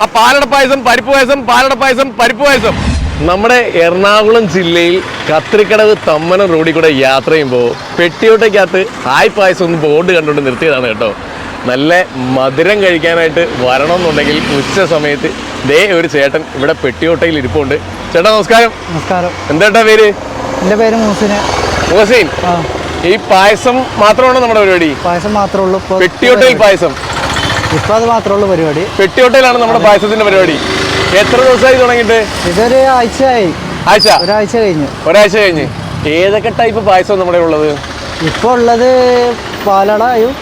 ആ പാലട പായസം പരിപ്പ് പായസം പാലട പായസം പരിപ്പ് പായസം. നമ്മുടെ എറണാകുളം ജില്ലയിൽ കത്രിക്കടവ് തമ്മനം റോഡിൽ കൂടെ യാത്ര ചെയ്യുമ്പോൾ പെട്ടിയോട്ടയ്ക്കകത്ത് ഹായ് പായസം ഒന്ന് ബോർഡ് കണ്ടുകൊണ്ട് നിർത്തിയതാണ് കേട്ടോ. നല്ല മധുരം കഴിക്കാനായിട്ട് വരണം എന്നുണ്ടെങ്കിൽ ഉച്ച സമയത്ത് ദേ ഒരു ചേട്ടൻ ഇവിടെ പെട്ടിയോട്ടയിൽ ഇരിപ്പുണ്ട്. ചേട്ടാ നമസ്കാരം. നമസ്കാരം. എന്താ പേര്? എന്റെ പേര് മൂസിന് മോസിൻ ആ. ഈ പായസം മാത്രമാണോ നമ്മുടെ പരിപാടി? പായസം മാത്രമേ ഉള്ളൂ. പെട്ടിയോട്ടയിൽ പായസം. ഇപ്പോൾ അത് മാത്രമുള്ള പരിപാടി. പെട്ടിയോട്ടയിലാണ് നമ്മുടെ പായസത്തിന്റെ പരിപാടി. എത്ര ദിവസമായി തുടങ്ങിയിട്ട്? ഇതൊരു ആഴ്ചയായി. ആഴ്ച? ഒരാഴ്ച കഴിഞ്ഞു. ഒരാഴ്ച കഴിഞ്ഞ്. ഏതൊക്കെ ടൈപ്പ് പായസം നമ്മുടെ ഉള്ളത്? ഇപ്പോൾ ഉള്ളത് പാലടയും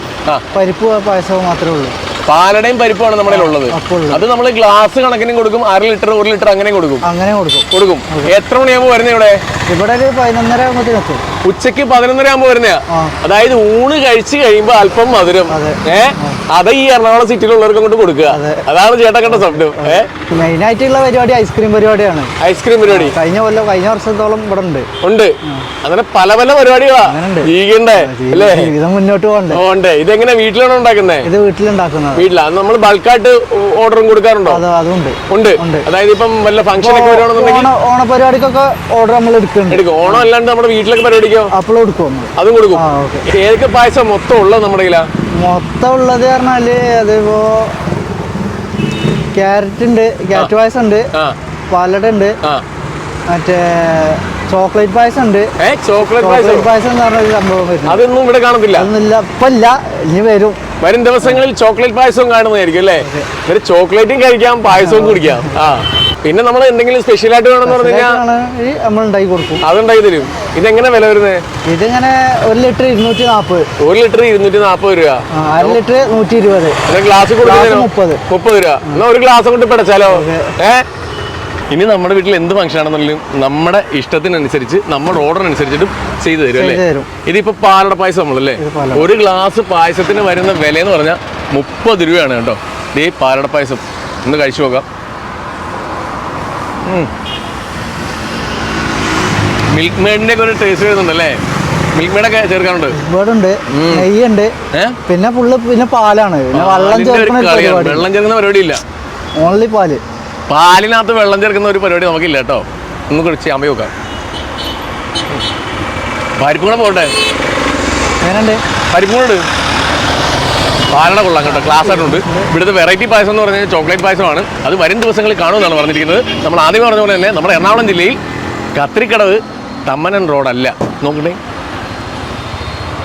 പരിപ്പ് പായസവും മാത്രമേ ഉള്ളൂ. പാലടയും പരിപ്പുമാണ് നമ്മുടെ ഉള്ളത്. ഉള്ളത്. അത് നമ്മൾ ഗ്ലാസ് കണക്കിനും കൊടുക്കും അര ലിറ്റർ ഒരു ലിറ്റർ അങ്ങനെ കൊടുക്കും. അങ്ങനെ കൊടുക്കും. കൊടുക്കും. എത്ര മണിയാകുമ്പോൾ വരുന്നത് ഇവിടെ? ഇവിടെ ഒരു പതിനൊന്നര ആകുമ്പോഴത്തേക്കും ഉച്ചയ്ക്ക് പതിനൊന്നര ആകുമ്പോ വരുന്നയാ അതായത് ഊണ് കഴിച്ചു കഴിയുമ്പോ അല്പം മധുരം. അതെ. ഏ? അത് ഈ എറണാകുളം സിറ്റിയിലുള്ളവർക്ക് അങ്ങോട്ട് കൊടുക്കുക. അതാണ് ചേട്ടാ കണ്ട സ്വപ്നം. ഏ? മെയിനായിട്ടുള്ള പരിപാടി ഐസ്ക്രീം പരിപാടിയാണ്. ഐസ്ക്രീം പരിപാടി. കഴിഞ്ഞ കൊല്ലം കഴിഞ്ഞ വർഷത്തോളം ഇവിടെ ഉണ്ട്. ഉണ്ട്. അങ്ങനെ പല പല പരിപാടികളാ. അല്ലേ? ജീവിതം മുന്നോട്ട് പോകണ്ടേ? ഇതെങ്ങനെ വീട്ടിലാണോ ഉണ്ടാക്കുന്നേ? ഇത് വീട്ടിലുണ്ടാക്കുന്നത്. വീട്ടിലാ. നമ്മൾ ബൾക്കായിട്ട് ഓർഡറും കൊടുക്കാറുണ്ടോ? അത് അതുണ്ട്. ഉണ്ട്. അതായത് ഇപ്പം വല്ല ഫംഗ്ഷൻ ഒക്കെ ഓണ ഓണപരിപാടിക്കൊക്കെ ഓർഡർ നമ്മൾ എടുക്കുന്നുണ്ട്. എടുക്കും. ഓണം അല്ലാണ്ട് നമ്മുടെ വീട്ടിലൊക്കെ പരിപാടിക്കോ അപ്പോൾ കൊടുക്കും. അതും കൊടുക്കും. ഏതൊക്കെ പായസം മൊത്തം ഉള്ളത് നമ്മുടെ കയ്യിലാ? മൊത്തം ഉള്ളത് പറഞ്ഞാൽ അതിപ്പോ ക്യാരറ്റ് ഉണ്ട് ക്യാരറ്റ് പായസം ഉണ്ട് പാലട ഉണ്ട് മറ്റേ ചോക്ലേറ്റ് പായസം ഉണ്ട്. ചോക്ലേറ്റ് പായസം? എന്ന് പറഞ്ഞൊരു സംഭവം അതൊന്നും ഇവിടെ കാണത്തില്ല. അതൊന്നുമില്ല ഇപ്പൊ ഇല്ല ഇനി വരും. വരും ദിവസങ്ങളിൽ ചോക്ലേറ്റ് പായസവും കാണുന്നതായിരിക്കും അല്ലേ? ഒരു ചോക്ലേറ്റും കഴിക്കാം പായസവും കുടിക്കാം. ആ. പിന്നെ നമ്മൾ എന്തെങ്കിലും സ്പെഷ്യൽ ആയിട്ട് വേണമെന്ന് പറഞ്ഞു കഴിഞ്ഞാൽ ഇതാണ് ഈ നമ്മൾ ഉണ്ടാക്കി കൊടുക്കും. അതുണ്ടാക്കി തരും. ഇതെങ്ങനെ വില വരുന്നത് ഇതിങ്ങനെ ഒരു ലിറ്റർ ഇരുന്നൂറ്റി നാൽപ്പത് ഒരു ലിറ്റർ ഇരുന്നൂറ്റി നാൽപ്പത് രൂപ. അര ലിറ്റർ നൂറ്റി ഇരുപത് ഗ്ലാസ് കൊടുക്കുന്നതിനോ ഗ്ലാസ് മുപ്പത്. മുപ്പത് രൂപ. എന്നാ ഒരു ഗ്ലാസ് കൊണ്ട് പിടച്ചാലോ? ഏഹ് ഇനി നമ്മുടെ വീട്ടിൽ എന്ത് ഫംഗ്ഷൻ ആണെന്നുണ്ടെങ്കിലും നമ്മുടെ ഇഷ്ടത്തിനനുസരിച്ച് നമ്മുടെ ഓർഡറിനനുസരിച്ചിട്ടും ചെയ്തു തരും അല്ലേ? ഇതിപ്പോ പാലട പായസം നമ്മളല്ലേ അല്ലേ ഒരു ഗ്ലാസ് പായസത്തിന് വരുന്ന വില എന്ന് പറഞ്ഞാൽ മുപ്പത് രൂപയാണ് കേട്ടോ. ദേ പാലട പായസം. ഒന്ന് കഴിച്ചു നോക്കാം. മിൽക്ക് ഒക്കെ ഒരു ടേസ്റ്റ് വരുന്നുണ്ടല്ലേ? മിൽക്ക് മേഡൊക്കെ ചേർക്കാറുണ്ട്? ഇവിടുണ്ട്. നെയ്യുണ്ട്. പിന്നെ ഫുള്ള് പിന്നെ പാലാണ്. പിന്നെ വെള്ളം ചേർക്കുന്ന വെള്ളം ചേർക്കുന്ന. പരിപാടി ഇല്ല ഓൺലി പാൽ. പാലിനകത്ത് വെള്ളം ചേർക്കുന്ന ഒരു പരിപാടി നമുക്കില്ല കേട്ടോ. ഒന്ന് കുറിച്ച് അമ്മ നോക്കാം പരിപ്പ് കൂടെ പോട്ടെ പരിപ്പ് കൂടെ പാലട കൊള്ളാം കേട്ടോ. ക്ലാസ് ആയിട്ടുണ്ട്. ഇവിടുത്തെ വെറൈറ്റി പായസം എന്ന് പറഞ്ഞാൽ ചോക്ലേറ്റ് പായസമാണ്. അത് വരും ദിവസങ്ങളിൽ കാണുമെന്നാണ് പറഞ്ഞിരിക്കുന്നത്. നമ്മൾ ആദ്യം പറഞ്ഞ പോലെ തന്നെ നമ്മുടെ എറണാകുളം ജില്ലയിൽ കത്രിക്കടവ് തമ്മനൻ റോഡല്ല നോക്കട്ടെ.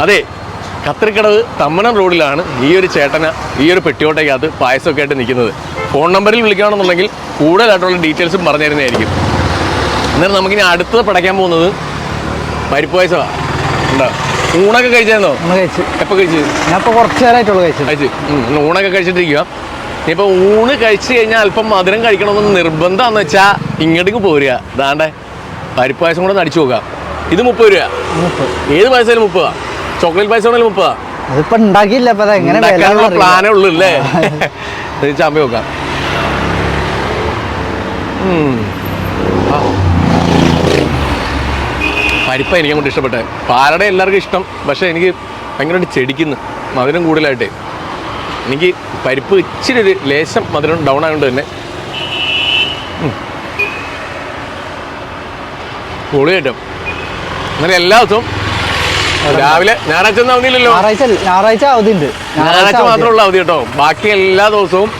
അതെ കത്രിക്കടവ് തമ്മനം റോഡിലാണ് ഈ ഒരു ചേട്ടന ഈ ഒരു പെട്ടിയോട്ടയ്ക്കകത്ത് പായസമൊക്കെ ആയിട്ട് നിൽക്കുന്നത്. ഫോൺ നമ്പറിൽ വിളിക്കുകയാണെന്നുണ്ടെങ്കിൽ കൂടുതലായിട്ടുള്ള ഡീറ്റെയിൽസും പറഞ്ഞു തരുന്നതായിരിക്കും. നമുക്കിനി അടുത്തത് പടയ്ക്കാൻ പോകുന്നത് പരിപ്പ് പായസമാണ് ഉണ്ടോ? ഊണൊക്കെ കഴിച്ചായിരുന്നോ? നമ്മൾ കഴിച്ചു. എപ്പോൾ കഴിച്ചു? ഞാൻ ഇപ്പോൾ കുറച്ച് നേരമായിട്ടുള്ളൂ കഴിച്ചു. കഴിച്ചു ഊണൊക്കെ കഴിച്ചിട്ടിരിക്കുക ഇപ്പൊ ഊണ് കഴിച്ചു കഴിഞ്ഞാൽ അല്പം മധുരം കഴിക്കണമെന്ന് നിർബന്ധമാണെന്ന് വെച്ചാൽ ഇങ്ങോട്ടേക്ക് പോരുക. ദാണ്ടെ പരിപ്പ് പായസം കൂടെ അടിച്ചു നോക്കാം ഇത് മുപ്പത് രൂപ ഏത് പായസമായാലും മുപ്പതാ. ചോക്ലേറ്റ് പായസം ആണെങ്കിലും മുപ്പതാ. അതിപ്പോ ഉണ്ടാക്കിയില്ല. പ്ലാനേ ഉള്ളൂ അല്ലേ? ചാമ്പി നോക്കാം ഉം. ആ. പരിപ്പ എനിക്ക് അങ്ങോട്ട് ഇഷ്ടപ്പെട്ടത് പാലട എല്ലാവർക്കും ഇഷ്ടം പക്ഷേ എനിക്ക് ഭയങ്കരമായിട്ട് ചെടിക്കുന്നു മധുരം കൂടുതലായിട്ടേ. എനിക്ക് പരിപ്പ് ഇച്ചിരി ഒരു ലേശം മധുരം ഡൗൺ ആയതുകൊണ്ട് തന്നെ. പൊളിയായിട്ടും അങ്ങനെ എല്ലാ ദിവസവും രാവിലെ ഞായറാഴ്ച ഒന്നും അവധിയില്ലല്ലോ. ഞായറാഴ്ച ഞായറാഴ്ച അവധി ഉണ്ട്. ഞായറാഴ്ച മാത്രമുള്ള അവധി. കേട്ടോ. ബാക്കി എല്ലാ ദിവസവും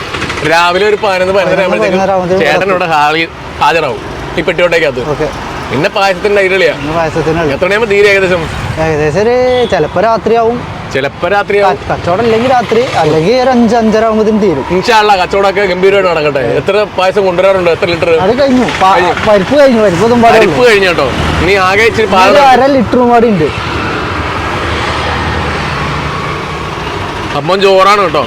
രാവിലെ ഒരു പതിനൊന്ന് പതിനൊന്നര പതിനൊന്ന് ആകുമ്പോഴത്തേക്കും ചേട്ടൻ ഇവിടെ ഹാളിൽ ഹാജരാവും. ഈ പെട്ടിയോട്ടേക്കകത്ത്. ഓക്കെ. പിന്നെ പായസത്തിന്റെ ഐഡിയ പായസത്തിനുള്ള എത്ര തീരെ ഏകദേശം? ഏകദേശം ഒരു ചിലപ്പോ രാത്രിയാവും ചിലപ്പോൾ രാത്രിയാവും ക- കച്ചവടം ഇല്ലെങ്കിൽ രാത്രി അല്ലെങ്കിൽ ഒരു അഞ്ച് അഞ്ചര തീരും. ഇൻഷാള്ള കച്ചവടമൊക്കെ ഗംഭീരമായിട്ട് നടക്കട്ടെ. എത്ര പായസം കൊണ്ടുവരാറുണ്ട്? എത്ര ലിറ്റർ? അത് കഴിഞ്ഞു. പരിപ്പ് കഴിഞ്ഞു. പരിപ്പ് പരിപ്പ് കഴിഞ്ഞു കേട്ടോ. ഇനി ആകെ ഇച്ചിരി അര ലിറ്ററും കൂടി ഉണ്ട്. അപ്പം ചോറാണ് കേട്ടോ.